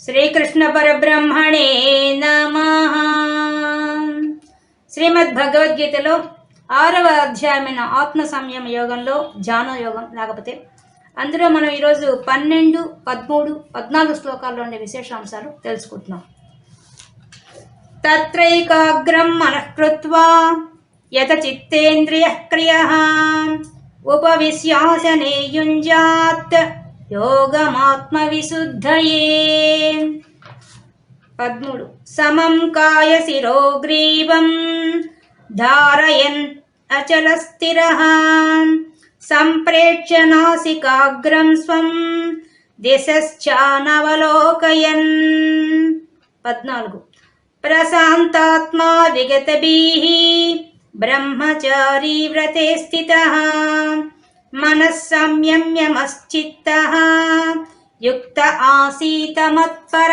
శ్రీకృష్ణ పరబ్రహ్మణే నమ. శ్రీమద్ భగవద్గీతలో ఆరవ అధ్యాయమైన ఆత్మ సంయమ యోగంలో ధ్యాన యోగం లేకపోతే అందులో మనం ఈరోజు పన్నెండు పదమూడు పద్నాలుగు శ్లోకాల్లో ఉండే విశేషాంశాలు తెలుసుకుంటున్నాం. తత్రైకాగ్రం మనఃకృత్వా యత చిత్తేంద్రియ క్రియ ఉపవిశ్యాసనే యుంజాత్ యోగమాత్మ విశుద్ధయే పద్మూడు సమం కాయ శిరో గ్రీవం ధారయన్ అచల స్థిర సంప్రేక్ష్య నాసికాగ్రం స్వం దిశానవలోకయన్ పద్నాలుగు ప్రశాంతాత్మా విగతభీః బ్రహ్మచారీ వ్రతే స్థిత మనః యుక్త ఆసీతమత్పర.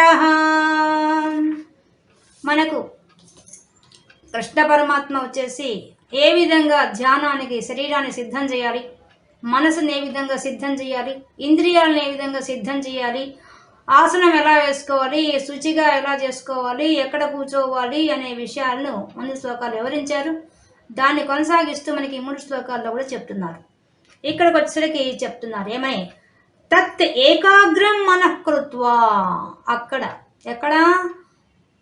మనకు కృష్ణ పరమాత్మ వచ్చేసి ఏ విధంగా ధ్యానానికి శరీరాన్ని సిద్ధం చేయాలి? మనసుని ఏ విధంగా సిద్ధం చేయాలి? ఇంద్రియాలను ఏ విధంగా సిద్ధం చేయాలి? ఆసనం ఎలా వేసుకోవాలి? శుచిగా ఎలా చేసుకోవాలి? ఎక్కడ కూర్చోవాలి? అనే విషయాలను ముందు శ్లోకాలు వివరించారు. దాన్ని కొనసాగిస్తూ మనకి మూడు శ్లోకాల్లో కూడా చెప్తున్నారు. ఇక్కడికి వచ్చేసరికి చెప్తున్నారు. ఏమని? తత్ ఏకాగ్రం మనకృత్వ. అక్కడ. ఎక్కడ?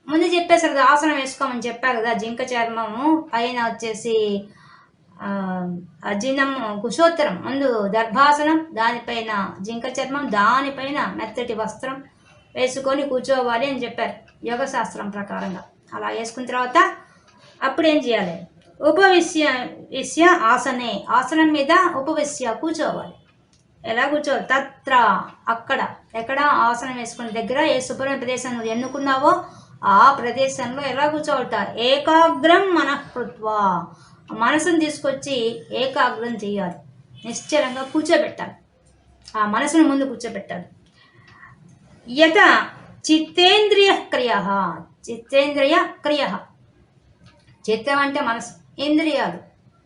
ముందు చెప్పేశారు కదా ఆసనం వేసుకోమని చెప్పారు కదా జింక చర్మము పైన వచ్చేసి అజినం కుశోత్తరం. ముందు దర్భాసనం దానిపైన జింక చర్మం దానిపైన మెత్తటి వస్త్రం వేసుకొని కూర్చోవాలి అని చెప్పారు యోగ శాస్త్రం ప్రకారంగా. అలా వేసుకున్న తర్వాత అప్పుడు ఏం చేయాలి? ఉపవిశ్య విశ్య ఆసనే ఆసనం మీద ఉపవిశ్య కూర్చోవాలి. ఎలా కూర్చోవాలి? తత్ర అక్కడ. ఎక్కడ ఆసనం వేసుకున్న దగ్గర ఏ శుభ్రమైన ప్రదేశం నువ్వు ఎన్నుకున్నావో ఆ ప్రదేశంలో ఎలా కూర్చోవట ఏకాగ్రం మనఃకృత్వా. మనసును తీసుకొచ్చి ఏకాగ్రం చేయాలి. నిశ్చలంగా కూర్చోబెట్టాలి. ఆ మనసును ముందు కూర్చోబెట్టాలి. యత చిత్తేంద్రియ క్రియ చిత్తేంద్రియ క్రియ చిత్తం అంటే మనసు. ఇంద్రియాలు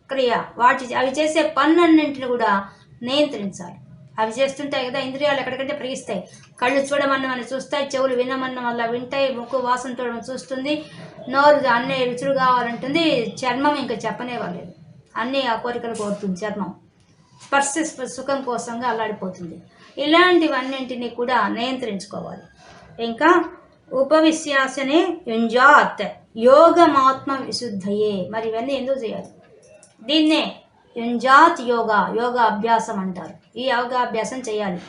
క్రియ వాటి అవి చేసే పనులన్నింటిని కూడా నియంత్రించాలి. అవి చేస్తుంటాయి కదా ఇంద్రియాలు ఎక్కడికంటే ప్రియిస్తాయి కళ్ళు చూడమన్న మనం చూస్తాయి చెవులు వినమన్న వల్ల వింటాయి ముక్కు వాసన చూడడం చూస్తుంది నోరు అన్నీ రుచులు కావాలంటుంది చర్మం ఇంకా చెప్పనే వాళ్ళేది అన్నీ ఆ కోరికలు కోరుతుంది చర్మం. స్పర్శ స్ప- సుఖం కోసంగా అల్లాడిపోతుంది. ఇలాంటివన్నింటినీ కూడా నియంత్రించుకోవాలి. ఇంకా ఉపవిశ్యాసనే యుంజాత్. యోగమాత్మ విశుద్ధయే. మరి ఇవన్నీ ఎందుకు చేయాలి? దీన్నే యుంజాత్ యోగా యోగా అభ్యాసం అంటారు. ఈ యోగాభ్యాసం చేయాలి.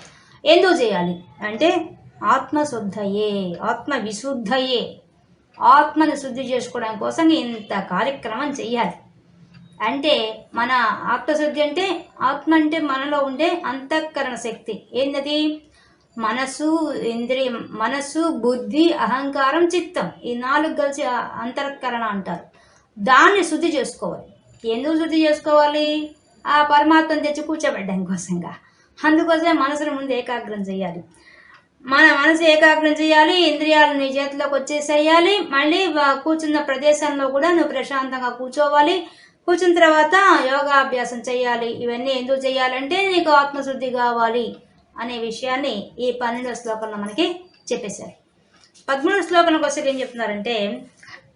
ఎందుకు చేయాలి? అంటే ఆత్మశుద్ధయే ఆత్మ విశుద్ధయే ఆత్మను శుద్ధి చేసుకోవడం కోసం ఇంత కార్యక్రమం చేయాలి. అంటే మన ఆత్మశుద్ధి అంటే ఆత్మ అంటే మనలో ఉండే అంతఃకరణ శక్తి. ఏంటది మనసు ఇంద్రియ మనసు బుద్ధి అహంకారం చిత్తం ఈ నాలుగు కలిసి అంతర్కరణ అంటారు. దాన్ని శుద్ధి చేసుకోవాలి. ఎందుకు శుద్ధి చేసుకోవాలి? ఆ పరమాత్మను తెచ్చి కూర్చోబెట్టడం కోసంగా. అందుకోసమే మనసును ముందు ఏకాగ్రం చేయాలి. మన మనసు ఏకాగ్రం చేయాలి ఇంద్రియాలు నీ చేతిలోకి వచ్చేసేయాలి మళ్ళీ కూర్చున్న ప్రదేశంలో కూడా నువ్వు ప్రశాంతంగా కూర్చోవాలి. కూర్చున్న తర్వాత యోగాభ్యాసం చేయాలి. ఇవన్నీ ఎందుకు చేయాలంటే నీకు ఆత్మశుద్ధి కావాలి. అనే విషయాన్ని ఈ పన్నెండవ శ్లోకంలో మనకి చెప్పేశారు. పదమూడవ శ్లోకంలోకి వచ్చి ఏం చెప్తున్నారంటే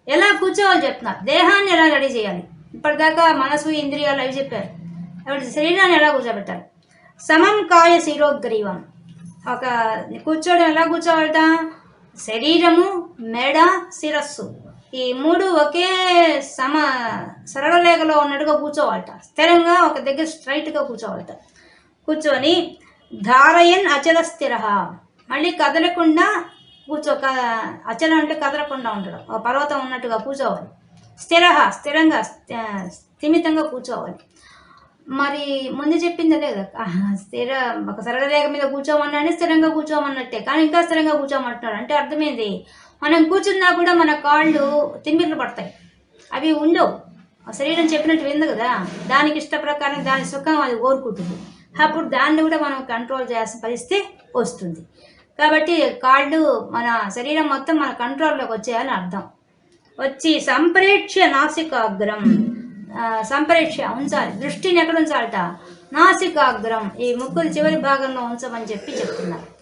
ఎలా కూర్చోవాలి చెప్తున్నారు. దేహాన్ని ఎలా రెడీ చేయాలి? ఇప్పటిదాకా మనసు ఇంద్రియాలు అవి చెప్పారు. కాబట్టి శరీరాన్ని ఎలా కూర్చోబెట్టాలి? సమం కాయ శిరోగ్రీవం ఒక కూర్చోవడం ఎలా కూర్చోవాలట? శరీరము మెడ శిరస్సు. ఈ మూడు ఒకే సమ సరళ లేఖలో ఉన్నట్టుగా కూర్చోవాలట. స్థిరంగా ఒక దగ్గర స్ట్రైట్గా కూర్చోవాలట. కూర్చొని ధారయన్ అచల స్థిర. మళ్ళీ కదలకుండా కూర్చో క అచలం అంటే కదలకుండా ఉండడం. ఒక పర్వతం ఉన్నట్టుగా కూర్చోవాలి. స్థిర స్థిరంగా స్థిమితంగా కూర్చోవాలి. మరి ముందు చెప్పింది లేదా స్థిర ఒక సరళ రేఖ మీద కూర్చోమన్నానే స్థిరంగా కూర్చోమన్నట్టే. కానీ ఇంకా స్థిరంగా కూర్చోమంటున్నాడు అంటే అర్థమైంది. మనం కూర్చున్నా కూడా మన కాళ్ళు తిమ్మిర్లు పడతాయి. అవి ఉండవు. ఆ శరీరం చెప్పినట్టు విందు కదా. దానికి ఇష్ట ప్రకారం దాని సుఖం అది కోరుకుంటుంది. అప్పుడు దాన్ని కూడా మనం కంట్రోల్ చేయాల్సిన పరిస్థితి వస్తుంది. కాబట్టి కాళ్ళు మన శరీరం మొత్తం మన కంట్రోల్లోకి వచ్చేయాలని అర్థం. వచ్చి సంప్రేక్ష నాసికాగ్రం. సంప్రేక్ష ఉంచాలి. దృష్టిని ఎక్కడ ఉంచాలట? నాసికాగ్రం. ఈ ముక్కులు చివరి భాగంలో ఉంచమని చెప్పి చెప్తున్నారు.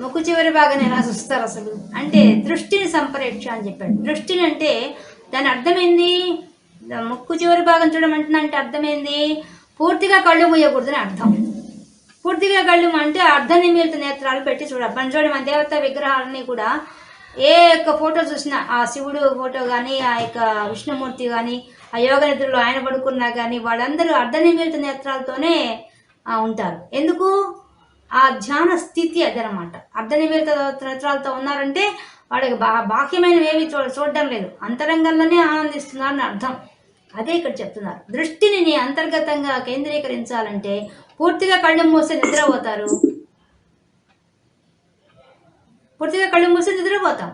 ముక్కు చివరి భాగాన్ని ఎలా చూస్తారు అసలు? అంటే దృష్టిని సంప్రేక్ష అని చెప్పాడు. దృష్టిని అంటే దాని అర్థమైంది ముక్కు చివరి భాగం చూడమంటుందంటే అర్థమైంది పూర్తిగా కళ్ళు మూయకూడదని అర్థం. పూర్తిగా కళ్ళు అంటే అర్ధ నిమిలిత నేత్రాలు పెట్టి చూడాలి. మన చూడండి మన దేవత విగ్రహాలని కూడా ఏ యొక్క ఫోటో చూసినా ఆ శివుడు ఫోటో కానీ ఆ యొక్క విష్ణుమూర్తి కానీ ఆ యోగ నిద్రలో ఆయన పడుకున్నా కానీ వాళ్ళందరూ అర్ధ నిమిలిత నేత్రాలతోనే ఉంటారు. ఎందుకు? ఆ ధ్యాన స్థితి అదనమాట. అర్ధ నిమిలిత నేత్రాలతో ఉన్నారంటే వాళ్ళకి బా బాహ్యమైనవి ఏమి చూడ చూడడం లేదు. అంతరంగంలోనే ఆనందిస్తున్నారని అర్థం. అదే ఇక్కడ చెప్తున్నారు. దృష్టిని అంతర్గతంగా కేంద్రీకరించాలంటే పూర్తిగా కళ్ళు మూసి నిద్రపోతారు. పూర్తిగా కళ్ళు మూసి నిద్రపోతాం.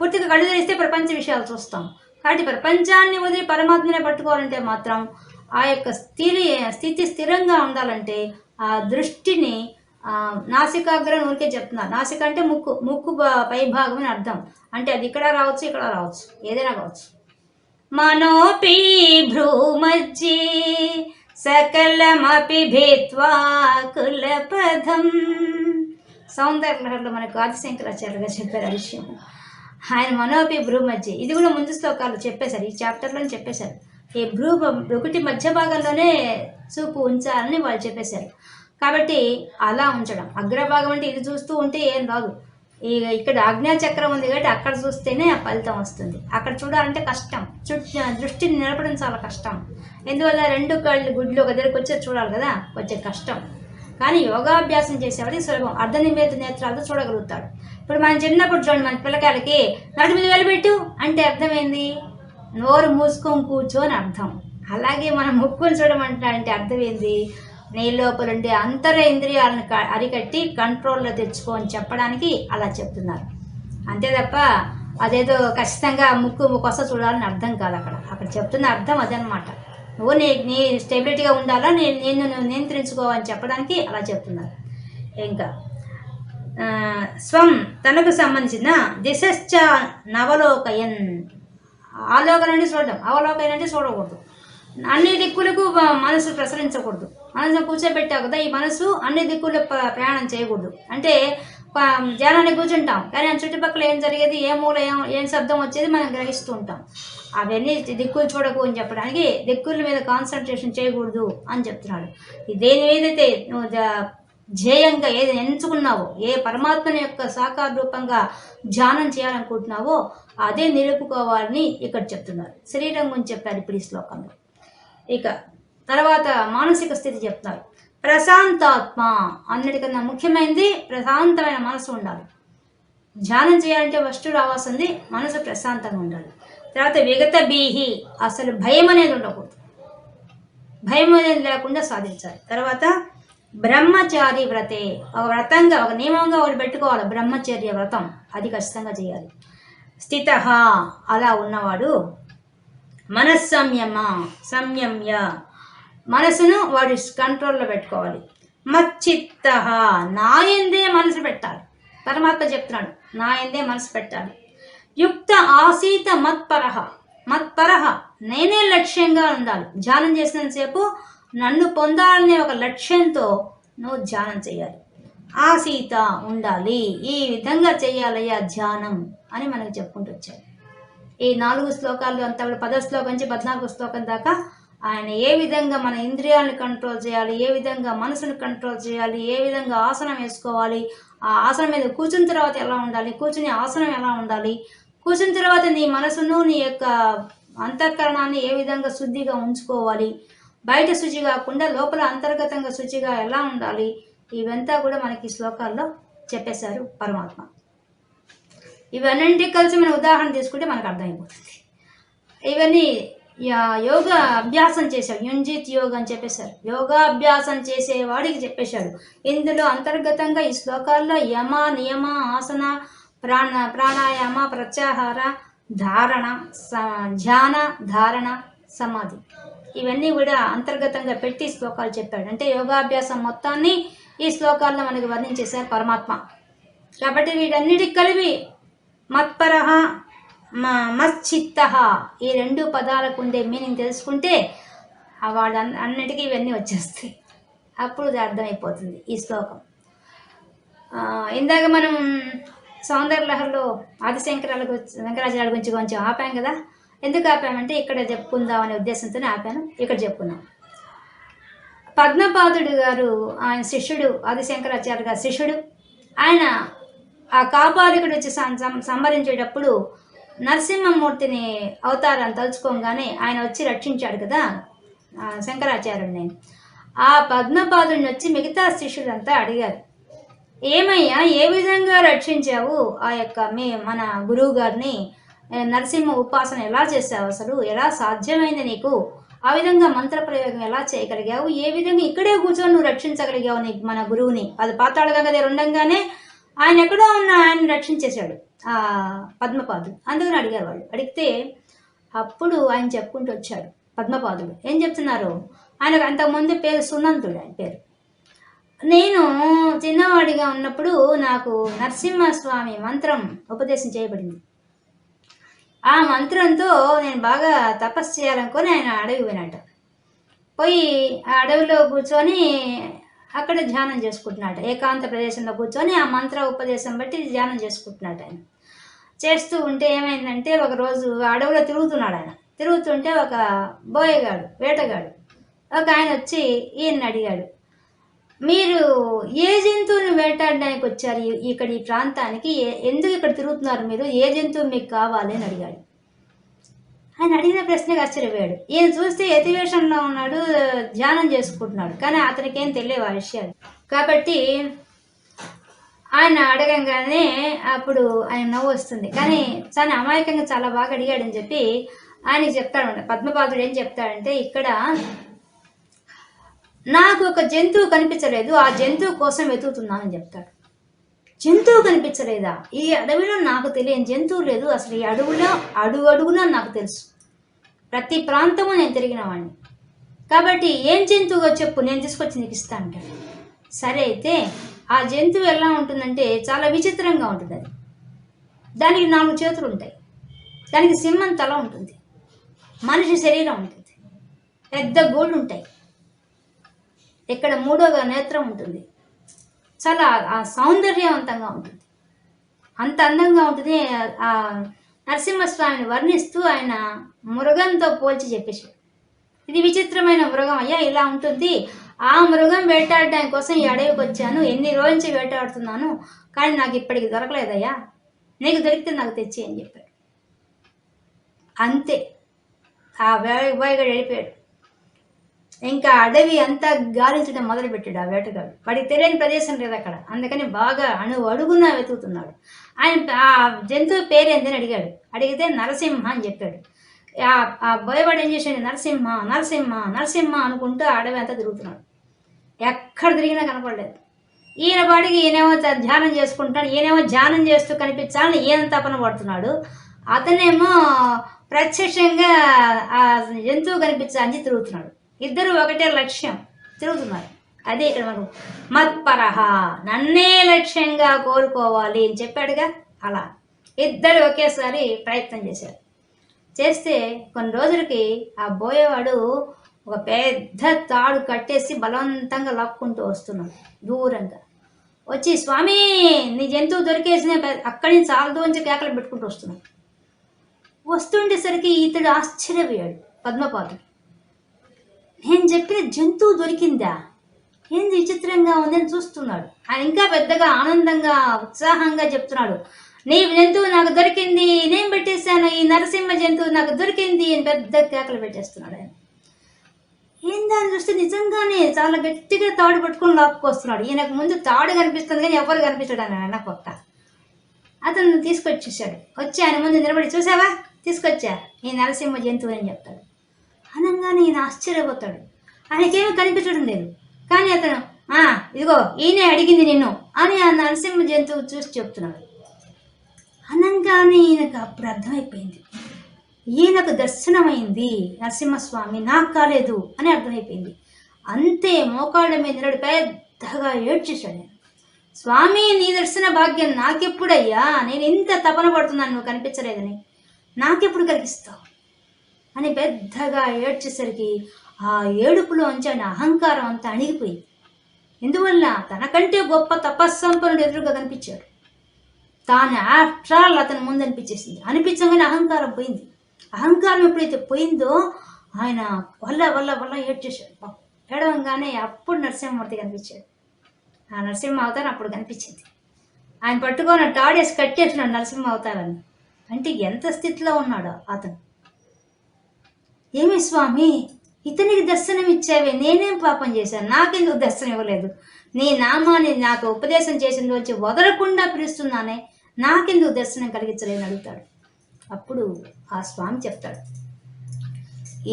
పూర్తిగా కళ్ళు తెరిస్తే ప్రపంచ విషయాలు చూస్తాం. కాబట్టి ప్రపంచాన్ని వదిలి పరమాత్మనే పట్టుకోవాలంటే మాత్రం ఆ యొక్క స్థితి స్థితి స్థిరంగా ఉండాలంటే ఆ దృష్టిని నాసికాగ్రహం నాసికాగ్రం ఊరికే చెప్తున్నారు. నాసిక అంటే ముక్కు ముక్కు పై భాగం అని అర్థం. అంటే అది ఇక్కడ రావచ్చు ఇక్కడ రావచ్చు ఏదైనా కావచ్చు. మనోపి భ్రూమజ్జి సకలమపి భేత్వా కులపదం సౌందర్యలహరిలో మనకు ఆదిశంకరాచార్యులుగా చెప్పారు ఆ విషయం. ఆయన మనోపి భ్రూమధ్య ఇది కూడా ముందు శ్లోకాలు చెప్పేశారు ఈ చాప్టర్లో చెప్పేశారు. ఈ భ్రూ ఒకటి మధ్య భాగంలోనే చూపు ఉంచాలని వాళ్ళు చెప్పేశారు. కాబట్టి అలా ఉంచడం అగ్రభాగం అంటే ఇది చూస్తూ ఉంటే ఏం రాదు. ఈ ఇక్కడ ఆజ్ఞా చక్రం ఉంది కాబట్టి అక్కడ చూస్తేనే ఆ ఫలితం వస్తుంది. అక్కడ చూడాలంటే కష్టం. చుట్టూ దృష్టిని నిలపడం చాలా కష్టం. ఎందువల్ల రెండు కళ్ళు గుడ్లు ఒక దగ్గరికి వచ్చి చూడాలి కదా? కొంచెం కష్టం. కానీ యోగాభ్యాసం చేసేవాడికి సులభం. అర్ధ నిమిత నేత్రాలతో చూడగలుగుతాడు. ఇప్పుడు మనం చిన్నప్పుడు చూడండి మన పిల్లకాయలకి నడు మీద వెళ్ళబెట్టు అంటే అర్థమైంది? నోరు మూసుకొని కూర్చో అని అర్థం. అలాగే మనం ముక్కుని చూడమంటా అంటే అర్థం ఏంది నీ లోపలుండే అంతర ఇంద్రియాలను అరికట్టి కంట్రోల్లో తెచ్చుకో అని చెప్పడానికి అలా చెప్తున్నారు. అంతే తప్ప అదేదో ఖచ్చితంగా ముక్కు కొస చూడాలని అర్థం కాదు అక్కడ. అక్కడ చెప్తున్న అర్థం అదనమాట. నువ్వు నీ నీ స్టెబిలిటీగా ఉండాలా? నేను నేను నువ్వు నియంత్రించుకోవని చెప్పడానికి అలా చెప్తున్నారు. ఇంకా స్వం తనకు సంబంధించిన దిశశ్చ నవలోకయన్. ఆలోకనండి చూడడం అవలోకయన్ అంటే చూడకూడదు. అన్ని దిక్కులకు మనసు ప్రసరించకూడదు. మనసును కూర్చోబెట్టావు కదా ఈ మనసు అన్ని దిక్కుల్లో ప్రయాణం చేయకూడదు. అంటే ప- కూర్చుంటాం. కానీ ఆ చుట్టుపక్కల ఏం జరిగేది ఏ మూల ఏం ఏం శబ్దం వచ్చేది మనం గ్రహిస్తూ ఉంటాం. అవన్నీ దిక్కులు చూడకు అని చెప్పడానికి దిక్కుల మీద కాన్సన్ట్రేషన్ చేయకూడదు అని చెప్తున్నాడు. దేని ఏదైతే నువ్వు ధ్యేయంగా ఏది ఎంచుకున్నావో ఏ పరమాత్మని యొక్క సాకార రూపంగా ధ్యానం చేయాలనుకుంటున్నావో అదే నిలుపుకోవాలని ఇక్కడ చెప్తున్నారు. శరీరం గురించి చెప్పారు ఇప్పుడు ఈ శ్లోకంలో. ఇక తర్వాత మానసిక స్థితి చెప్తారు. ప్రశాంతాత్మ అన్నిటికన్నా ముఖ్యమైనది ప్రశాంతమైన మనసు ఉండాలి. ధ్యానం చేయాలంటే ఫస్ట్ రావాల్సింది మనసు ప్రశాంతంగా ఉండాలి. తర్వాత విగత బీహి అసలు భయం అనేది ఉండకూడదు. భయం అనేది లేకుండా సాధించాలి. తర్వాత బ్రహ్మచారి వ్రతే ఒక వ్రతంగా ఒక నియమంగా ఒకటి పెట్టుకోవాలి. బ్రహ్మచర్య వ్రతం అది ఖచ్చితంగా చేయాలి. స్థిత అలా ఉన్నవాడు మనస్సంయమ సంయమ్య మనసును వాడి కంట్రోల్లో పెట్టుకోవాలి. మచ్చిత్త నా ఎందే మనసు పెట్టాలి. పరమాత్మ చెప్తున్నాడు నా ఎందే మనసు పెట్టాలి. యుక్త ఆసీత మత్పరహ మత్పరహ నేనే లక్ష్యంగా ఉండాలి. ధ్యానం చేసినంతసేపు నన్ను పొందాలనే ఒక లక్ష్యంతో నువ్వు ధ్యానం చేయాలి. ఆసీత ఉండాలి. ఈ విధంగా చేయాలయ్యా ధ్యానం అని మనకు చెప్పుకుంటూ వచ్చాడు. ఈ నాలుగు శ్లోకాలు అంతా పద శ్లోకం నుంచి పద్నాలుగు శ్లోకం దాకా ఆయన ఏ విధంగా మన ఇంద్రియాలను కంట్రోల్ చేయాలి ఏ విధంగా మనసును కంట్రోల్ చేయాలి ఏ విధంగా ఆసనం వేసుకోవాలి ఆ ఆసనం మీద కూర్చున్న తర్వాత ఎలా ఉండాలి కూర్చుని ఆసనం ఎలా ఉండాలి కూర్చున్న తర్వాత నీ మనసును నీ యొక్క అంతఃకరణాన్ని ఏ విధంగా శుద్ధిగా ఉంచుకోవాలి బయట శుచి కాకుండా లోపల అంతర్గతంగా శుచిగా ఎలా ఉండాలి ఇవంతా కూడా మనకి శ్లోకాల్లో చెప్పేశారు పరమాత్మ. ఇవన్నీ కలిసి మనం ఉదాహరణ తీసుకుంటే మనకు అర్థమైపోతుంది. ఇవన్నీ యోగా అభ్యాసం చేశాడు. యుంజిత్ యోగ అని చెప్పేశారు. యోగాభ్యాసం చేసేవాడికి చెప్పేశాడు. ఇందులో అంతర్గతంగా ఈ శ్లోకాల్లో యమ నియమ ఆసన ప్రాణ ప్రాణాయామ ప్రత్యాహార ధారణ స- ధ్యాన ధారణ సమాధి. ఇవన్నీ కూడా అంతర్గతంగా పెట్టి శ్లోకాలు చెప్పాడు. అంటే యోగాభ్యాసం మొత్తాన్ని ఈ శ్లోకాల్లో మనకి వర్ణించేశారు పరమాత్మ. కాబట్టి వీటన్నిటికి కలిపి మత్పరహ మ ఈ రెండు పదాలకు ఉండే మీనింగ్ తెలుసుకుంటే వాళ్ళ వాడు అన్నిటికీ ఇవన్నీ వచ్చేస్తాయి. అప్పుడు అర్థమైపోతుంది ఈ శ్లోకం. ఇందాక మనం సౌందర్యలహరిలో ఆదిశంకరాల గురించి శంకరాచార్య గురించి కొంచెం ఆపాం కదా? ఎందుకు ఆపామంటే ఇక్కడ చెప్పుకుందాం అనే ఉద్దేశంతోనే ఆపాను. ఇక్కడ చెప్పుకుందాం. పద్మపాదుడు గారు ఆయన శిష్యుడు ఆదిశంకరాచార్య గారి శిష్యుడు. ఆయన ఆ కాపాలికుడు వచ్చి సం- సంహరించేటప్పుడు నరసింహమూర్తిని అవతారం తలుచుకోగానే ఆయన వచ్చి రక్షించాడు కదా శంకరాచార్యుడిని ఆ పద్మపాదుడిని వచ్చి మిగతా శిష్యులంతా అడిగారు ఏమయ్యా ఏ విధంగా రక్షించావు ఆ యొక్క మీ మన గురువు గారిని నరసింహ ఉపాసన ఎలా చేసావు అసలు? ఎలా సాధ్యమైంది నీకు? ఆ విధంగా మంత్ర ప్రయోగం ఎలా చేయగలిగావు? ఏ విధంగా ఇక్కడే కూర్చొని నువ్వు రక్షించగలిగావు నీ మన గురువుని? అది పాతాళగంగా ఉండంగానే దగ్గర ఉండగానే ఆయన ఎక్కడో ఉన్న ఆయన రక్షించేశాడు. ఆ పద్మపాదుడు. అందుకని అడిగారు వాళ్ళు. అడిగితే అప్పుడు ఆయన చెప్పుకుంటూ వచ్చాడు పద్మపాదుడు. ఏం చెప్తున్నారు? ఆయన అంతకుముందు పేరు సునంతుడు ఆయన పేరు. నేను చిన్నవాడిగా ఉన్నప్పుడు నాకు నరసింహస్వామి మంత్రం ఉపదేశం చేయబడింది. ఆ మంత్రంతో నేను బాగా తపస్సు చేయాలనుకొని ఆయన అడవి పోయినట్టు పోయి ఆ అడవిలో కూర్చొని అక్కడ ధ్యానం చేసుకుంటున్నాడు. ఏకాంత ప్రదేశంలో కూర్చొని ఆ మంత్ర ఉపదేశం బట్టి ధ్యానం చేసుకుంటున్నాడు ఆయన. చేస్తూ ఉంటే ఏమైందంటే ఒక రోజు అడవిలో తిరుగుతున్నాడు ఆయన. తిరుగుతుంటే ఒక బోయగాడు వేటగాడు ఒక ఆయన వచ్చి ఈయన్ని అడిగాడు మీరు ఏ జంతువుని వేటాడడానికి వచ్చారు ఈ- ఇక్కడ ఈ ప్రాంతానికి? ఎందుకు ఇక్కడ తిరుగుతున్నారు మీరు? ఏ జంతువు మీకు కావాలి? అని అడిగాడు. ఆయన అడిగిన ప్రశ్నకు ఆశ్చర్యపోయాడు. ఈయన చూస్తే యతివేషంలో ఉన్నాడు ధ్యానం చేసుకుంటున్నాడు. కానీ అతనికి ఏం తెలియవు ఆ విషయాలు. కాబట్టి ఆయన అడగంగానే అప్పుడు ఆయన నవ్వు వస్తుంది. కానీ చాలా అమాయకంగా చాలా బాగా అడిగాడని చెప్పి ఆయనకి చెప్తాడు పద్మపాదుడు ఏం చెప్తాడంటే ఇక్కడ నాకు ఒక జంతువు కనిపించలేదు ఆ జంతువు కోసం వెతుకుతున్నానని చెప్తాడు. జంతువు కనిపించలేదా? ఈ అడవిలో నాకు తెలియని జంతువు లేదు. అసలు ఈ అడవిలో అడుగు అడుగున నాకు తెలుసు. ప్రతి ప్రాంతము నేను తిరిగిన వాడిని కాబట్టి ఏం జంతువుగా చెప్పు నేను తీసుకొచ్చి నీకు ఇస్తా అంటాడు. సరే అయితే ఆ జంతువు ఎలా ఉంటుందంటే చాలా విచిత్రంగా ఉంటుంది అది దానికి నాలుగు చేతులు ఉంటాయి. దానికి సింహం తల ఉంటుంది. మనిషి శరీరం ఉంటుంది. పెద్ద గోళ్ళు ఉంటాయి. ఇక్కడ మూడోగా నేత్రం ఉంటుంది. చాలా ఆ సౌందర్యవంతంగా ఉంటుంది. అంత అందంగా ఉంటుంది ఆ నరసింహస్వామిని వర్ణిస్తూ ఆయన మృగంతో పోల్చి చెప్పేశాడు. ఇది విచిత్రమైన మృగం. అయ్యా ఇలా ఉంటుంది. ఆ మృగం వేటాడటం కోసం ఈ అడవికి వచ్చాను. ఎన్ని రోజుల నుంచి వేటాడుతున్నాను. కానీ నాకు ఇప్పటికి దొరకలేదయ్యా. నీకు దొరికితే నాకు తెచ్చి అని చెప్పాడు. అంతే. ఆ వేగడు వెళ్ళిపోయాడు. ఇంకా అడవి అంతా గాలించడం మొదలుపెట్టాడు ఆ వేటగాడు. వాడికి తెలియని ప్రదేశం లేదు అక్కడ. అందుకని బాగా అణు అడుగునా వెతుకుతున్నాడు. ఆయన ఆ జంతువు పేరేందని అడిగాడు. అడిగితే నరసింహ అని చెప్పాడు. ఆ భయపడి ఏం చేశాడు? నరసింహ నరసింహ నరసింహ అనుకుంటూ అడవి అంతా తిరుగుతున్నాడు. ఎక్కడ తిరిగినా కనపడలేదు. ఈయన పాటికి ఈయనేమో ధ్యానం చేసుకుంటాడు ఈయనేమో ధ్యానం చేస్తూ కనిపించాలని ఈయన తపన పడుతున్నాడు. అతనేమో ప్రత్యక్షంగా ఆ జంతువు కనిపించాలని తిరుగుతున్నాడు. ఇద్దరు ఒకటే లక్ష్యం తిరుగుతున్నారు. అదే ఇక్కడ మనం మత్పరహ నన్నే లక్ష్యంగా కోరుకోవాలి అని చెప్పాడుగా. అలా ఇద్దరు ఒకేసారి ప్రయత్నం చేశారు. చేస్తే కొన్ని రోజులకి ఆ బోయేవాడు ఒక పెద్ద తాడు కట్టేసి బలవంతంగా లాక్కుంటూ వస్తున్నాడు దూరంగా. వచ్చి స్వామి నీ జంతువు దొరికేసిన అక్కడి నుంచి ఆలదోంచి కేకలు పెట్టుకుంటూ వస్తున్నాడు. వస్తుండేసరికి ఇతడు ఆశ్చర్యపోయాడు పద్మపాదుడు. నేను చెప్పిన జంతువు దొరికిందా? ఏంది విచిత్రంగా ఉందని చూస్తున్నాడు. ఆయన ఇంకా పెద్దగా ఆనందంగా ఉత్సాహంగా చెప్తున్నాడు. నీ జంతువు నాకు దొరికింది నేను పెట్టేశాను ఈ నరసింహ జంతువు నాకు దొరికింది అని పెద్ద కేకలు పెట్టేస్తున్నాడు ఆయన. ఏందని చూస్తే నిజంగానే చాలా గట్టిగా తాడు పట్టుకొని లోపుకొస్తున్నాడు ఈయనకు ముందు తాడు కనిపిస్తుంది కానీ ఎవరు కనిపించాడు ఆయన అన్న పక్క అతను తీసుకొచ్చేసాడు వచ్చి ఆయన ముందు నిలబడి చూసావా? తీసుకొచ్చా? ఈ నరసింహ జంతువు అని చెప్తాడు. అనగానే ఈయన ఆశ్చర్యపోతాడు. ఆయనకేమీ కనిపించడం లేదు. కానీ అతను "ఆ, ఇదిగో ఈయనే అడిగింది నిన్ను అని ఆ నరసింహ జంతువు చూసి చెప్తున్నాడు. అనగానే ఈయనకు అప్పుడు అర్థమైపోయింది ఈయనకు దర్శనమైంది నరసింహస్వామి నాకు కాలేదు అని అర్థమైపోయింది. అంతే మోకాళ్ళ మీద నిలడి పెద్దగా ఏడ్చేశాడు ఆయన. స్వామి నీ దర్శన భాగ్యం నాకెప్పుడయ్యా? నేను ఇంత తపన పడుతున్నాను నువ్వు కనిపించలేదని. నాకెప్పుడు కలిగిస్తావు? అని పెద్దగా ఏడ్చేసరికి ఆ ఏడుపులోంచి ఆయన అహంకారం అంతా అణిగిపోయింది. ఎందువల్ల? తనకంటే గొప్ప తపస్సంపన్నుడు ఎదురుగా కనిపించాడు. తాను ఆఫ్టర్ ఆల్ అతని ముందు అనిపించేసింది. అనిపించగానే అహంకారం పోయింది. అహంకారం ఎప్పుడైతే పోయిందో ఆయన వల్ల వల్ల వల్ల ఏడ్చేశాడు. ఏడవంగానే అప్పుడు నరసింహమూర్తి కనిపించాడు. ఆ నరసింహ అవతారం అప్పుడు కనిపించింది. ఆయన పట్టుకొని టాడేసి కట్టేసినాడు నరసింహ అవతారాన్ని. అంటే ఎంత స్థితిలో ఉన్నాడో అతను. ఏమి స్వామి? ఇతనికి దర్శనం ఇచ్చావే నేనేం పాపం చేశాను? నాకెందుకు దర్శనం ఇవ్వలేదు? నీ నామాన్ని నాకు ఉపదేశం చేసింది వచ్చి వదలకుండా పిలుస్తున్నానే నాకెందుకు దర్శనం కలిగించలేని అడుగుతాడు. అప్పుడు ఆ స్వామి చెప్తాడు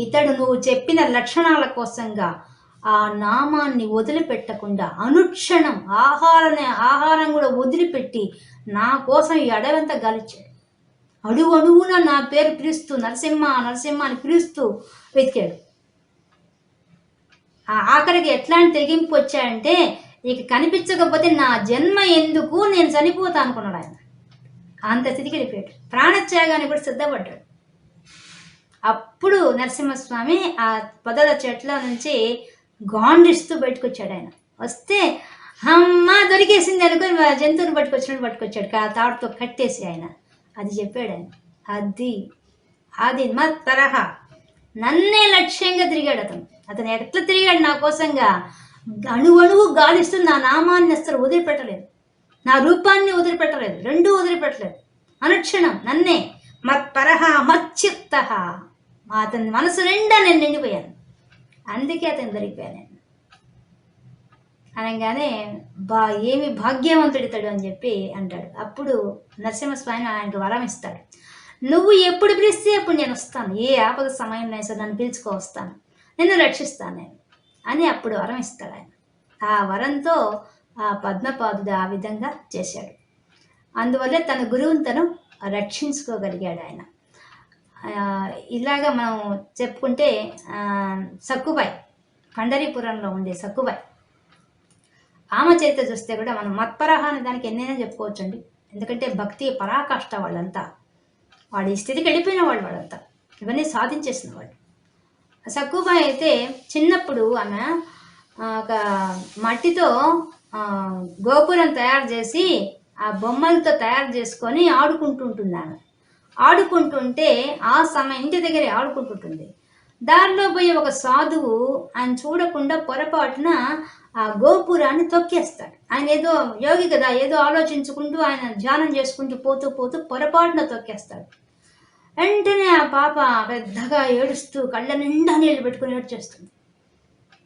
ఇతడు నువ్వు చెప్పిన లక్షణాల కోసంగా ఆ నామాన్ని వదిలిపెట్టకుండా అనుక్షణం ఆహారాన్ని ఆహారం కూడా వదిలిపెట్టి నా కోసం ఈ అడవంతా గాలిచ్చాడు అడుగు అడుగున నా పేరు పిలుస్తూ నరసింహ నరసింహ అని పిలుస్తూ వెతికాడు. ఆఖరికి ఎట్లాంటి తెగింపు వచ్చాయంటే ఇక కనిపించకపోతే నా జన్మ ఎందుకు? నేను చనిపోతా అనుకున్నాడు ఆయన. అంత స్థితికి వెళ్ళిపోయాడు. ప్రాణత్యాగాన్ని కూడా సిద్ధపడ్డాడు. అప్పుడు నరసింహస్వామి ఆ పొదల చెట్ల నుంచి గాండిస్తూ బయటకు వచ్చాడు ఆయన. వస్తే అమ్మ దొరికేసింది అనుకుని జంతువుని పట్టుకొచ్చినట్టు పట్టుకొచ్చాడు. ఆ తాడుతో కట్టేసి ఆయన. అది చెప్పాడు ఆయన. అది అది మా తరహా నన్నే లక్ష్యంగా తిరిగాడు అతను. అతను ఎట్లా తిరిగాడు నా కోసంగా? అణువణువు గాలిస్తూ నా నామాన్ని అస్సలు వదిలిపెట్టలేదు. నా రూపాన్ని వదిలిపెట్టలేదు. రెండూ వదిలిపెట్టలేదు. అనుక్షణం నన్నే మత్పరహ మచ్చిత్త అతని మనసు నిండా నేను నిండిపోయాను. అందుకే అతను దొరికిపోయాను నేను. అనగానే బా ఏమి భాగ్యవంతుడితాడు అని చెప్పి అంటాడు. అప్పుడు నరసింహస్వామి ఆయనకు వరం ఇస్తాడు. నువ్వు ఎప్పుడు పిలిస్తే అప్పుడు నేను వస్తాను. ఏ ఆపద సమయంలో సరే నన్ను పిలుచుకో వస్తాను. నిన్ను రక్షిస్తాను నేను అని అప్పుడు వరం ఇస్తాడు ఆయన. ఆ వరంతో ఆ పద్మపాదుడు ఆ విధంగా చేశాడు. అందువల్లే తన గురువుని తను రక్షించుకోగలిగాడు ఆయన. ఇలాగ మనం చెప్పుకుంటే సక్కుబాయ్ పండరీపురంలో ఉండే సక్కుబాయ్. ఆమె చరిత్ర చూస్తే కూడా మనం మత్పరహ అనే దానికి ఎన్నైనా చెప్పుకోవచ్చండి. ఎందుకంటే భక్తి పరాకాష్ట వాళ్ళంతా. వాడి స్థితికి వెళ్ళిపోయిన వాళ్ళు వాళ్ళంతా. ఇవన్నీ సాధించేసిన వాళ్ళు. సక్కుబాయి అయితే చిన్నప్పుడు ఆమె ఒక మట్టితో గోపురం తయారు చేసి ఆ బొమ్మలతో తయారు చేసుకొని ఆడుకుంటుంటుంది ఆమె ఆడుకుంటుంటే ఆ సమయం ఇంటి దగ్గరే ఆడుకుంటుంటుంది. దారిలో పోయి ఒక సాధువు ఆయన చూడకుండా పొరపాటున ఆ గోపురాన్ని తొక్కేస్తాడు. ఆయన ఏదో యోగి కదా ఏదో ఆలోచించుకుంటూ ఆయన ధ్యానం చేసుకుంటూ పోతూ పోతూ పొరపాటున తొక్కేస్తాడు. వెంటనే ఆ పాప పెద్దగా ఏడుస్తూ కళ్ళ నిండా నీళ్ళు పెట్టుకుని ఏడ్చేస్తుంది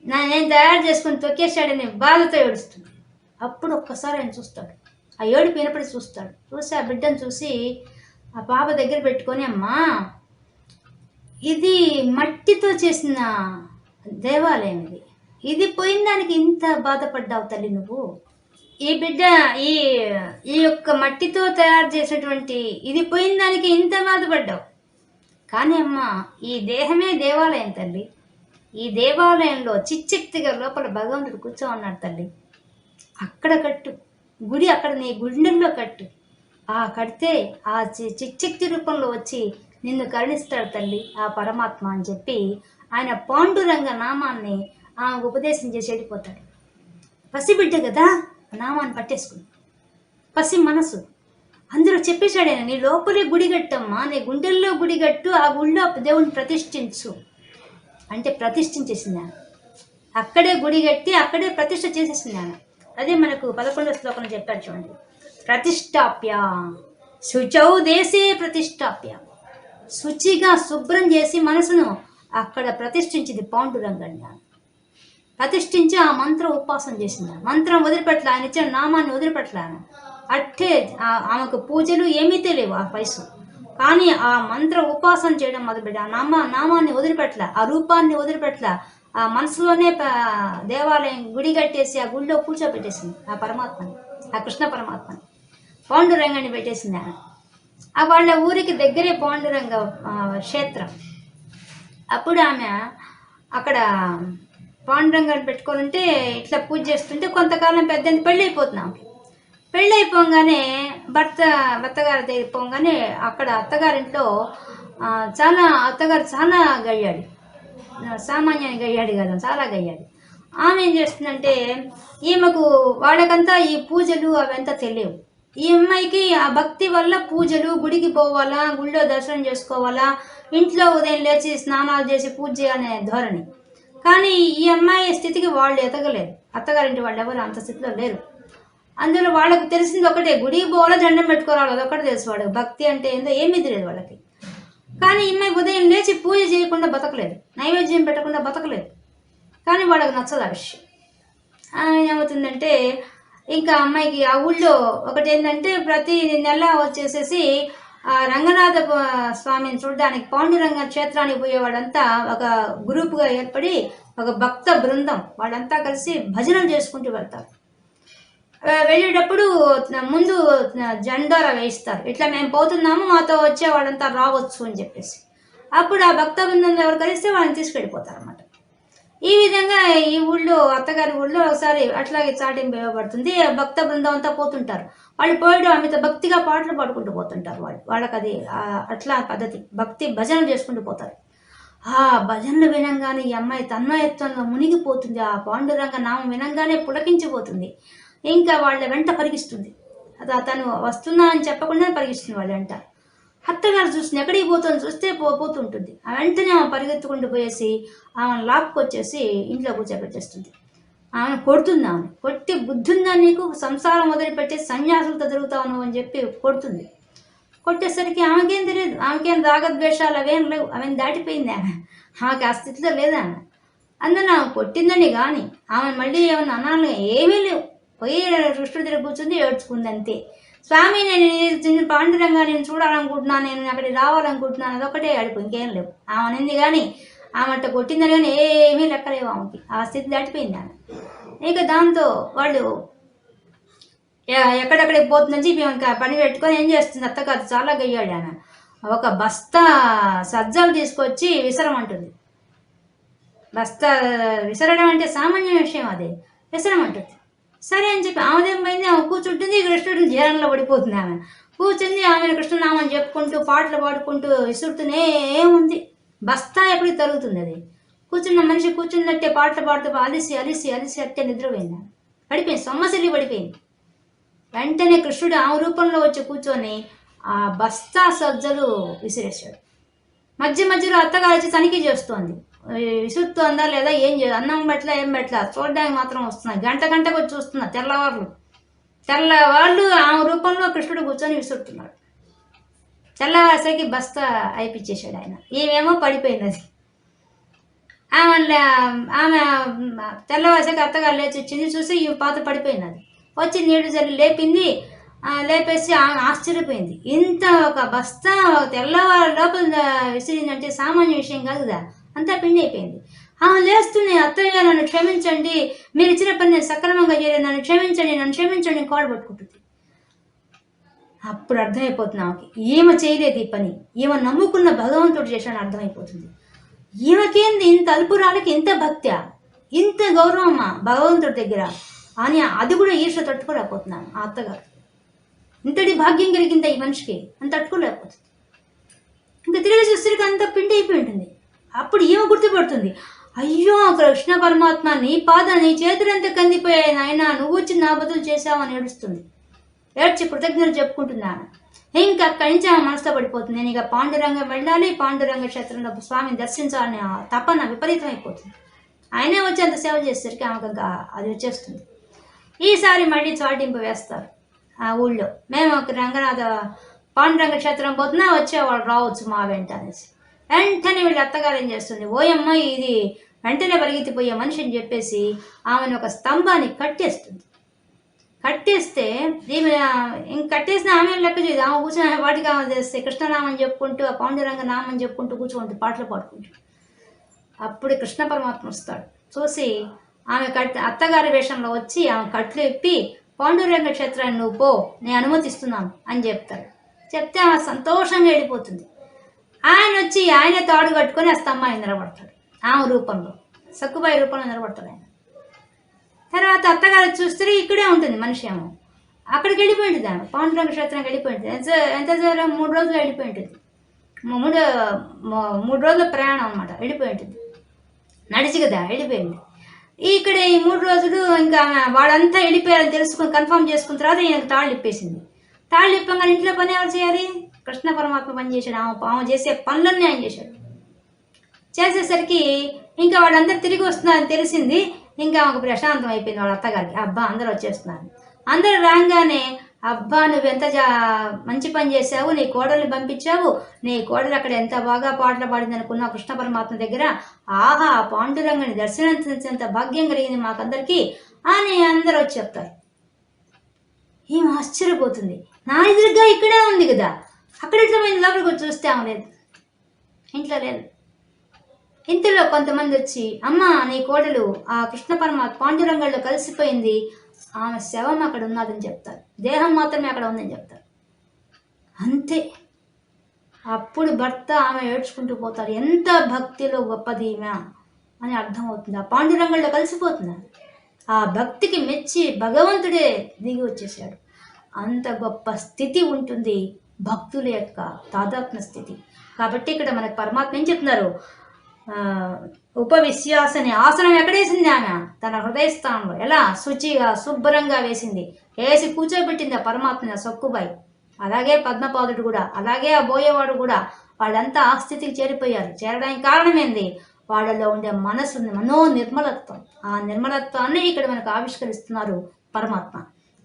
నా నేను తయారు చేసుకుని తొక్కేశాడని బాధతో ఏడుస్తుంది. అప్పుడు ఒక్కసారి ఆయన చూస్తాడు. ఆ ఏడుపు వినపడి చూస్తాడు. చూసి ఆ బిడ్డను చూసి ఆ పాప దగ్గర పెట్టుకొని అమ్మా ఇది మట్టితో చేసిన దేవాలయం ఇది. ఇది పోయిన దానికి ఇంత బాధపడ్డావు తల్లి నువ్వు? ఈ బిడ్డ ఈ ఈ యొక్క మట్టితో తయారు చేసినటువంటి ఇది పోయిన దానికి ఇంత బాధపడ్డావు. కానీ అమ్మ ఈ దేహమే దేవాలయం తల్లి. ఈ దేవాలయంలో చిచ్చెక్తిగా లోపల భగవంతుడు కూర్చో ఉన్నాడు తల్లి. అక్కడ కట్టు. గుడి అక్కడ నీ గుండెల్లో కట్టు. ఆ కడితే ఆ చి- చిచ్చెక్తి రూపంలో వచ్చి నిన్ను కరుణిస్తాడు తల్లి ఆ పరమాత్మ అని చెప్పి ఆయన పాండురంగ నామాన్ని ఆమెకు ఉపదేశం చేసి వెళ్ళిపోతాడు. పసిబిడ్డ కదా? నామాన్ని పట్టేసుకుంది పసి మనసు. అందులో చెప్పేశాడు ఆయన నీ లోపలే గుడి కట్టమ్మా నీ గుండెల్లో గుడి కట్టు ఆ గుళ్ళో దేవుని ప్రతిష్ఠించు. అంటే ప్రతిష్ఠించేసింది? ఆయన అక్కడే గుడి కట్టి అక్కడే ప్రతిష్ఠ చేసేసింది? ఆయన అదే మనకు పదకొండవ శ్లోకం చెప్పారు చూడండి. ప్రతిష్టాప్య శుచౌ దేశే ప్రతిష్టాప్య శుచిగా శుభ్రం చేసి మనసును అక్కడ ప్రతిష్ఠించింది పాండురంగ జ్ఞానం ప్రతిష్ఠించి ఆ మంత్రం ఉపవాసం చేసింది. మంత్రం వదిలిపెట్టలే. ఆయన ఇచ్చిన నామాన్ని వదిలిపెట్టలే ఆమె అట్టే ఆమెకు పూజలు ఏమీ తెలియవు ఆ వయసు. కానీ ఆ మంత్ర ఉపాసన చేయడం మొదలుపెట్టి ఆ నామ నామాన్ని వదిలిపెట్టలే. ఆ రూపాన్ని వదిలిపెట్టలే. ఆ మనసులోనే దేవాలయం గుడి కట్టేసి ఆ గుడిలో కూర్చోబెట్టేసింది ఆ పరమాత్మని ఆ కృష్ణ పరమాత్మని. పాండురంగాన్ని పెట్టేసింది ఆమె. ఆ వాళ్ళ ఊరికి దగ్గరే పాండురంగ క్షేత్రం. అప్పుడు ఆమె అక్కడ పాండురంగాన్ని ఉంటే ఇట్లా పూజ చేస్తుంటే కొంతకాలం పెద్ద పెళ్ళి అయిపోతున్నాం పెళ్ళి అయిపోగానే భర్త భర్తగారి దగ్గర పోగానే అక్కడ అత్తగారింట్లో చాలా అత్తగారు చాలా గయ్యాడు. సామాన్యాన్ని గయ్యాడు కదా చాలా గయ్యాడు. ఆమె ఏం చేస్తుందంటే ఈమెకు వాళ్ళకంతా ఈ పూజలు అవంతా తెలియవు. ఈ అమ్మాయికి ఆ భక్తి వల్ల పూజలు గుడికి పోవాలా గుడిలో దర్శనం చేసుకోవాలా ఇంట్లో ఉదయం లేచి స్నానాలు చేసి పూజ చేయాలనే ధోరణి. కానీ ఈ అమ్మాయి స్థితికి వాళ్ళు ఎదగలేరు అత్తగారింటి వాళ్ళు ఎవరు అంత స్థితిలో లేరు. అందులో వాళ్ళకి తెలిసింది ఒకటే గుడి బోల దండం పెట్టుకోవాలి అదొకటి తెలుసు వాళ్ళకి భక్తి అంటే ఏందో ఏమీ తెలియదు వాళ్ళకి. కానీ ఈ అమ్మాయి ఉదయం లేచి పూజ చేయకుండా బతకలేదు. నైవేద్యం పెట్టకుండా బతకలేదు. కానీ వాళ్ళకి నచ్చదు ఆ విషయం. ఏమవుతుందంటే ఇంకా అమ్మాయికి ఆ ఊళ్ళో ఒకటి ఏంటంటే ప్రతి నెల వచ్చేసేసి ఆ రంగనాథ స్వామిని చూడడానికి పాండురంగ క్షేత్రానికి పోయే వాళ్ళంతా ఒక గ్రూపుగా ఏర్పడి ఒక భక్త బృందం వాళ్ళంతా కలిసి భజనలు చేసుకుంటూ వెళ్తారు. వెళ్ళేటప్పుడు ముందు జెండార వేయిస్తారు. ఇట్లా మేము పోతున్నాము మాతో వచ్చే వాళ్ళంతా రావచ్చు అని చెప్పేసి. అప్పుడు ఆ భక్త బృందంలో ఎవరు కలిస్తే వాళ్ళని తీసుకెళ్ళిపోతారు అన్నమాట ఈ విధంగా ఈ ఊళ్ళో అత్తగారి ఊళ్ళో ఒకసారి అట్లాగే చాటింపు ఇవ్వబడుతుంది. ఆ భక్త బృందం అంతా పోతుంటారు. వాళ్ళు పోయడం ఆమెతో భక్తిగా పాటలు పాడుకుంటూ పోతుంటారు వాళ్ళు. వాళ్ళకి అది అట్లా పద్ధతి. భక్తి భజనలు చేసుకుంటూ పోతారు. ఆ భజనలు వినంగానే ఈ అమ్మాయి తన్మయత్వంగా మునిగిపోతుంది. ఆ పాండురంగ నామం వినంగానే పులకించిపోతుంది. ఇంకా వాళ్ళ వెంట పరిగిస్తుంది. అది తను వస్తున్నా అని చెప్పకుండా పరిగిస్తుంది వాళ్ళ వెంట. అత్తగారు చూస్తుంది ఎక్కడికి పోతుంది చూస్తే పో పోతుంటుంది. ఆ వెంటనే ఆమె పరిగెత్తుకుంటూ పోయేసి ఆమెను లాక్కొచ్చేసి ఇంట్లో కూర్చోబెట్టేస్తుంది. ఆమెను కొడుతుంది ఆమె కొట్టి బుద్ధుందా నీకు? సంసారం వదిలిపెట్టి సన్యాసులతో తిరుగుతావు నువ్వు అని చెప్పి కొడుతుంది. కొట్టేసరికి ఆమెకేం తెలియదు ఆమెకేం రాగద్వేషాలు అవేం లేవు. ఆమెను దాటిపోయింది ఆమె. ఆమెకి ఆ స్థితిలో లేదు ఆమె. అందులో ఆమె కొట్టిందని కానీ ఆమె మళ్ళీ ఏమన్నా అనాలి ఏమీ లేవు. పోయి కృష్ణుడి దగ్గర కూర్చుంది ఏడ్చుకుంది అంతే స్వామి నేను చిన్న పాండురంగా నేను చూడాలనుకుంటున్నాను నేను అక్కడికి రావాలనుకుంటున్నాను అదొకటే అడుపు ఇంకేం లేవు. ఆమె అనేది కానీ ఆమె కొట్టిందని కానీ ఏమీ లెక్కలేవు ఆమెకి. ఆ స్థితి దాటిపోయింది ఆమె. ఇక దాంతో వాళ్ళు ఎక్కడెక్కడికి పోతుందని చెప్పి ఇంకా పని పెట్టుకొని ఏం చేస్తుంది? అత్త కాదు చాలా గయ్యాడు ఆమె. ఒక బస్తా సజ్జలు తీసుకొచ్చి విసరమంటుంది బస్తా విసరడం అంటే సామాన్య విషయం అది. విసరమంటుంది సరే అని చెప్పి ఆమెదేం పోయింది? ఆమె కూర్చుంటుంది కృష్ణుడు జీవనంలో పడిపోతుంది ఆమె. కూర్చుంది ఆమె కృష్ణనామని చెప్పుకుంటూ పాటలు పాడుకుంటూ విసురుతూనే ఉంది. బస్తా ఎప్పుడు తరుగుతుంది అది? కూర్చున్న మనిషి కూర్చున్నట్టే పాటలు పాడుతూ అలిసి అలిసి అలిసి అట్టే నిద్రపోయింది? పడిపోయింది సొమ్మసిల్లి పడిపోయింది. వెంటనే కృష్ణుడు ఆమె రూపంలో వచ్చి కూర్చొని ఆ బస్తా సజ్జలు విసిరేశాడు. మధ్య మధ్యలో అత్తగారు వచ్చి తనిఖీ చేస్తోంది. ఈ విసురుతోందా లేదా ఏం చేయదు అన్నం పెట్టలా ఏం పెట్టలా? చూడడానికి మాత్రం వస్తున్నా గంట గంటకు వచ్చి చూస్తున్నా తెల్లవాళ్ళు తెల్లవాళ్ళు ఆమె రూపంలో కృష్ణుడు కూర్చొని విసురుతున్నాడు. చల్లవాసరికి బస్తా అయిపించేశాడు ఆయన. ఈమెమో పడిపోయింది అది ఆమె ఆమె తెల్లవాసరికి అత్తగారు లేచి వచ్చింది చూసి ఈ పాత పడిపోయింది అది వచ్చి నీడు జల్లి లేపింది లేపేసి ఆమె ఆశ్చర్యపోయింది. ఇంత ఒక బస్తా తెల్లవారు లోపల విసిరిందంటే సామాన్య విషయం కాదు కదా. అంతా పిండి అయిపోయింది. ఆమె లేస్తుంది అత్తయ్య నన్ను క్షమించండి. మీరు ఇచ్చిన పని నేను సక్రమంగా చేయలేదు. నన్ను క్షమించండి నన్ను క్షమించండి కాల్ పట్టుకుంటుంది అప్పుడు అర్థమైపోతుంది ఆమెకి. ఈమె చేయలేదు ఈ పని. ఈమె నమ్ముకున్న భగవంతుడు చేశాడని అర్థమైపోతుంది. ఈమెకేంది? ఇంత అల్పురాలకి ఇంత భక్త్యా ఇంత గౌరవమా భగవంతుడి దగ్గర? అని అది కూడా ఈర్ష తట్టుకోలేకపోతున్నాను ఆ అత్తగారు. ఇంతటి భాగ్యం కలిగిందా ఈ మనిషికి? అని తట్టుకోలేకపోతుంది. ఇంకా తిరిగి చూసరికి అంత పిండి అయిపోయి ఉంటుంది. అప్పుడు ఏమో గుర్తుపడుతుంది. అయ్యో కృష్ణ పరమాత్మ నీ పాద నీ చేతులంతా కందిపోయాయి నాయన. నువ్వు వచ్చి నా బదులు చేశావని ఏడుస్తుంది. ఏడ్చి కృతజ్ఞతలు చెప్పుకుంటున్నాను. ఇంకా అక్కడి నుంచి ఆమె మనసులో పడిపోతుంది. నేను ఇక పాండురంగం వెళ్ళాలి పాండురంగ క్షేత్రంలో స్వామిని దర్శించాలని ఆ తపన విపరీతం అయిపోతుంది ఆయనే వచ్చి అంత సేవ చేసేసరికి ఆమెకు ఇంకా అది వచ్చేస్తుంది. ఈసారి మళ్ళీ చాటింపు వేస్తారు ఆ ఊళ్ళో. మేము ఒక రంగనాథ పాండురంగ క్షేత్రం పోతున్నా వచ్చేవాళ్ళు రావచ్చు మా వెంట అనేసి. వెంటనే వీళ్ళ అత్తగారు ఏం చేస్తుంది? ఓయమ్మ ఇది వెంటనే పరిగెత్తిపోయే మనిషి అని చెప్పేసి ఆమెను ఒక స్తంభాన్ని కట్టేస్తుంది. కట్టేస్తే ఈమె ఇంక కట్టేసిన ఆమె లెక్క చేయదు. ఆమె కూర్చొని వాటికి ఆమె చేస్తే కృష్ణనామని చెప్పుకుంటూ ఆ పాండురంగ నామని చెప్పుకుంటూ కూర్చోండి పాటలు పాడుకుంటూ అప్పుడు కృష్ణ పరమాత్మ వస్తాడు. చూసి ఆమె కట్ అత్తగారి వేషంలో వచ్చి ఆమె కట్లు ఇప్పి పాండురంగ క్షేత్రాన్ని నువ్వు పో నేను అనుమతిస్తున్నాను అని చెప్తాడు. చెప్తే ఆమె సంతోషంగా వెళ్ళిపోతుంది. ఆయన వచ్చి ఆయన తాడు కట్టుకొని ఆ స్తంభాన్ని నిలబడతాడు. ఆమె రూపంలో. సక్కుబాయి రూపంలో నిలబడతాడు ఆయన. తర్వాత అత్తగారు చూస్తే ఇక్కడే ఉంటుంది మనిషి ఏమో. అక్కడికి వెళ్ళిపోయింది ఆమె పాండురంగ క్షేత్రానికి వెళ్ళిపోయింది. ఎంత ఎంత దూరం మూడు రోజులు వెళ్ళిపోయింటుంది. మూడు మూడు రోజుల ప్రయాణం అనమాట వెళ్ళిపోయింటుంది. నడిచి కదా వెళ్ళిపోయింది. ఇక్కడ ఈ మూడు రోజులు ఇంకా వాడంతా వెళ్ళిపోయారని తెలుసుకుని కన్ఫర్మ్ చేసుకున్న తర్వాత ఈయనకు తాళ్ళు ఇప్పేసింది తాళ్ళు ఇప్పగానే ఇంట్లో పని ఎవరు చేయాలి? కృష్ణ పరమాత్మ పని చేశాడు. ఆమె ఆమె చేసే పనులన్నీ ఆయన చేశాడు. చేసేసరికి ఇంకా వాళ్ళందరూ తిరిగి వస్తున్నారని తెలిసింది. ఇంకా ఆమెకు ప్రశాంతం అయిపోయింది వాళ్ళ అత్తగారికి. అబ్బా అందరూ వచ్చేస్తున్నారు. అందరూ రాగానే అబ్బా నువ్వు ఎంత జా మంచి పని చేసావు నీ కోడలు పంపించావు నీ కోడలు అక్కడ ఎంత బాగా పాటలు పాడింది అనుకున్న కృష్ణ పరమాత్మ దగ్గర. ఆహా పాండురంగని దర్శనించేంత భాగ్యం కలిగింది మాకందరికీ అని అందరూ వచ్చి చెప్తారు. ఏం ఆశ్చర్యపోతుంది. నా ఎదురుగా ఇక్కడే ఉంది కదా. అక్కడ ఇట్లా పోయింది లోపలికి చూస్తే ఆమె లేదు. ఇంట్లో లేదు. ఇంతలో కొంతమంది వచ్చి అమ్మ నీ కోడలు ఆ కృష్ణ పరమాత్మ పాండురంగంలో కలిసిపోయింది. ఆమె శవం అక్కడ ఉన్నదని చెప్తారు. దేహం మాత్రమే అక్కడ ఉందని చెప్తారు. అంతే. అప్పుడు భర్త ఆమె ఏడ్చుకుంటూ పోతారు ఎంత భక్తిలో గొప్పది ఈమె అని అర్థమవుతుంది. ఆ పాండురంగంలో కలిసిపోతున్నారు ఆ భక్తికి మెచ్చి భగవంతుడే దిగి వచ్చేసాడు అంత గొప్ప స్థితి ఉంటుంది భక్తుల యొక్క తాదాత్మ స్థితి. కాబట్టి ఇక్కడ మనకు పరమాత్మ ఏం చెప్తున్నారు? ఉపవిశ్వాసని ఆసనం. ఎక్కడేసింది ఆమె? తన హృదయస్థానంలో. ఎలా? శుచిగా శుభ్రంగా వేసింది. వేసి కూర్చోబెట్టింది ఆ పరమాత్మ సొక్కుబాయి. అలాగే పద్మపాదుడు కూడా అలాగే ఆ బోయేవాడు కూడా. వాళ్ళంతా ఆ స్థితికి చేరిపోయారు. చేరడానికి కారణమేంది? వాళ్ళలో ఉండే మనసు మనో నిర్మలత్వం ఆ నిర్మలత్వాన్ని ఇక్కడ మనకు ఆవిష్కరిస్తున్నారు పరమాత్మ.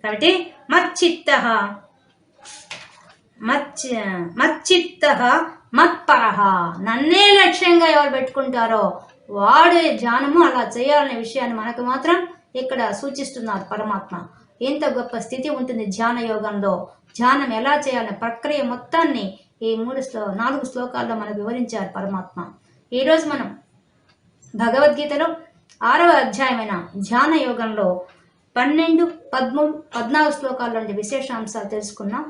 కాబట్టి మచ్చిత్త. మచ్చి మచ్చిత్త మత్పరహ నన్నే లక్ష్యంగా ఎవరు పెట్టుకుంటారో వాడే ధ్యానము అలా చేయాలనే విషయాన్ని మనకు మాత్రం ఇక్కడ సూచిస్తున్నారు పరమాత్మ. ఎంత గొప్ప స్థితి ఉంటుంది ధ్యాన యోగంలో. ధ్యానం ఎలా చేయాలనే ప్రక్రియ మొత్తాన్ని ఈ మూడు శ్లో నాలుగు శ్లోకాల్లో మనకు వివరించారు పరమాత్మ. ఈరోజు మనం భగవద్గీతలో ఆరవ అధ్యాయమైన ధ్యాన యోగంలో పన్నెండు పద్మూడు పద్నాలుగు శ్లోకాల నుండి విశేషాంశాలు తెలుసుకున్నాం